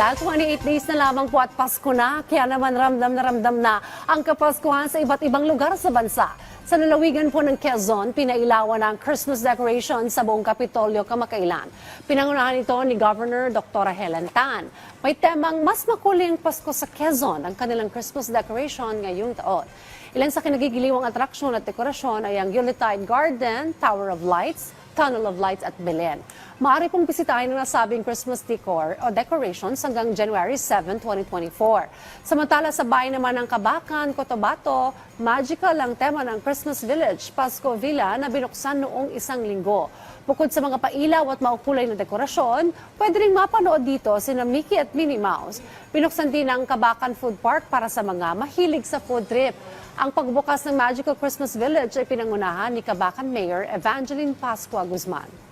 Dahil 28 days na lamang po at Pasko na, kaya naman ramdam na ramdam na ang Kapaskuhan sa iba't ibang lugar sa bansa. Sa lalawigan po ng Quezon, pinailawan ang Christmas decoration sa buong Kapitolyo kamakailan. Pinangunahan ito ni Governor Dr. Helen Tan. May temang mas makuling Pasko sa Quezon ang kanilang Christmas decoration ngayong taon. Ilan sa kinagigiliwang atraksyon at dekorasyon ay ang Yuletide Garden, Tower of Lights, Tunnel of Lights at Belen. Maaari pong bisitahin ang nasabing Christmas decor o decorations hanggang January 7, 2024. Samantala sa bayan naman ng Kabakan, Cotabato, magical ang tema ng Christmas Village, Pasko Villa na binuksan noong isang linggo. Bukod sa mga pailaw at maukulay na dekorasyon, pwede rin mapanood dito sina Mickey at Minnie Mouse. Binuksan din ang Kabakan Food Park para sa mga mahilig sa food trip. Ang pagbukas ng Magical Christmas Village ay pinangunahan ni Kabakan Mayor Evangeline Pascua Guzman.